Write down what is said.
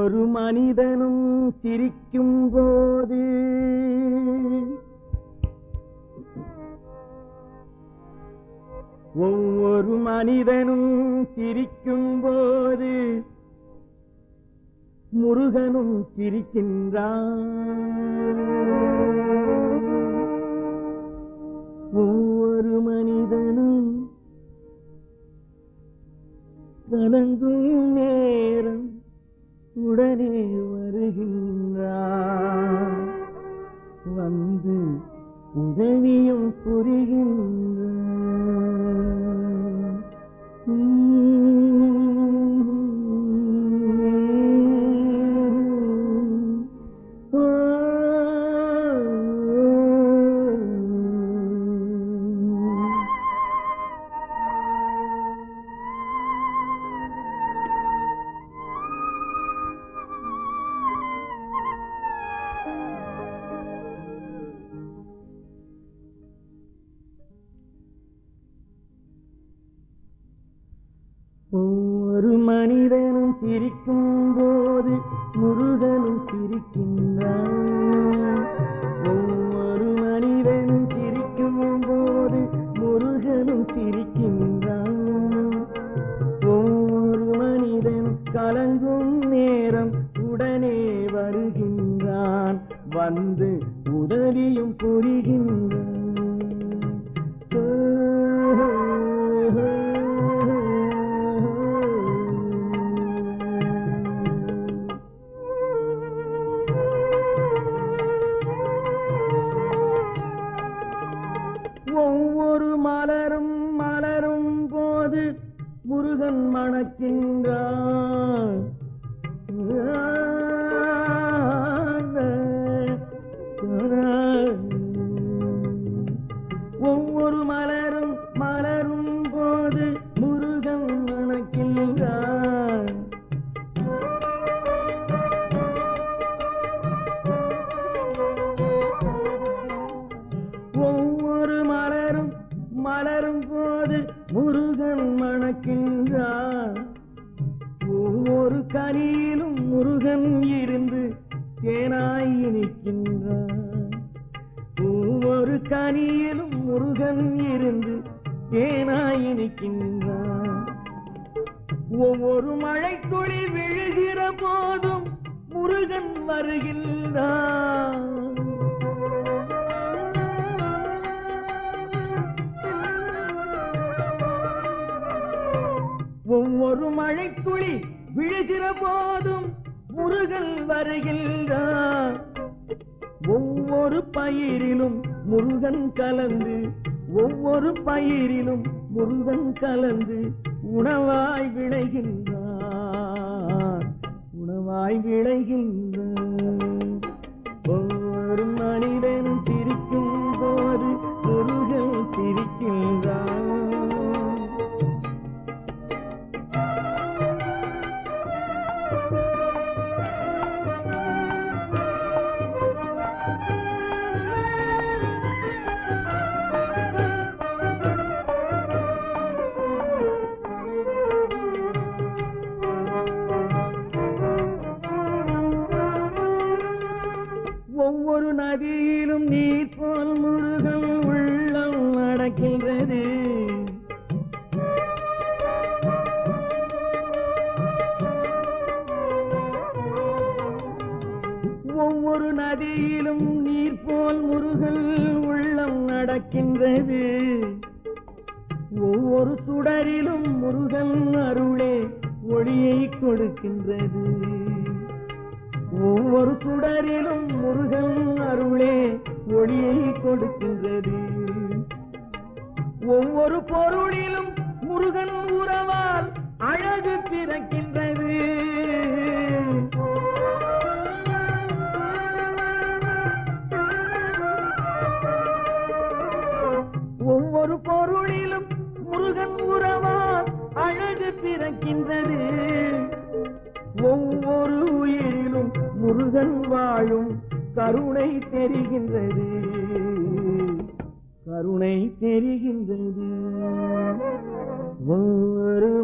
ஒரு மனிதனும் சிரிக்கும் போது ஒவ்வொரு மனிதனும் சிரிக்கும் போது முருகனும் சிரிக்கின்றான். உடனே வருகின்றார். வந்து உதவியும் புரிகின்ற ஒரு மனிதனும் சிரிக்கும் போது முருகனும் சிரிக்கின்றான். ஒவ்வொரு மனிதனும் சிரிக்கும் போது முருகனும் சிரிக்கின்றான். ஒவ்வொரு மனிதனும் கலங்கும் நேரம் உடனே வருகின்றான். வந்து உதவியும் புரிகின்றான். ஒவ்வொரு மலரும் மலரும் போது முருகன் மணக்கின்றான் முருகன் மணக்கின்றான் ஒவ்வொரு கனியிலும் முருகன் இருந்து தேனாய் இனிக்கின்றான் ஒவ்வொரு கனியிலும் முருகன் இருந்து தேனாய் இனிக்கின்றான் ஒவ்வொரு மழை துளி விழுகிற போதும் முருகன் வருகின்றான் மழைக்குழி விழுகிற போதும் முருகன் வருகின்றான் ஒவ்வொரு பயிரிலும் முருகன் கலந்து ஒவ்வொரு பயிரிலும் முருகன் கலந்து உணவாய் விளைகின்றான் நதியிலும் நீர் போல் முருகன் உள்ளம் நடக்கின்றது. ஒவ்வொரு சுடரிலும் முருகன் அருளே ஒளியை கொடுக்கின்றது. ஒவ்வொரு சுடரிலும் முருகன் அருளே ஒளியை கொடுக்கின்றது. ஒவ்வொரு பொருளிலும் ஒரு பொருளிலும் முருகன் உறவால் அழகு பிறக்கின்றது ஒவ்வொரு உயிரிலும் முருகன் வாழும் கருணை தெரிகின்றது. கருணை தெரிகின்றது. ஒவ்வொரு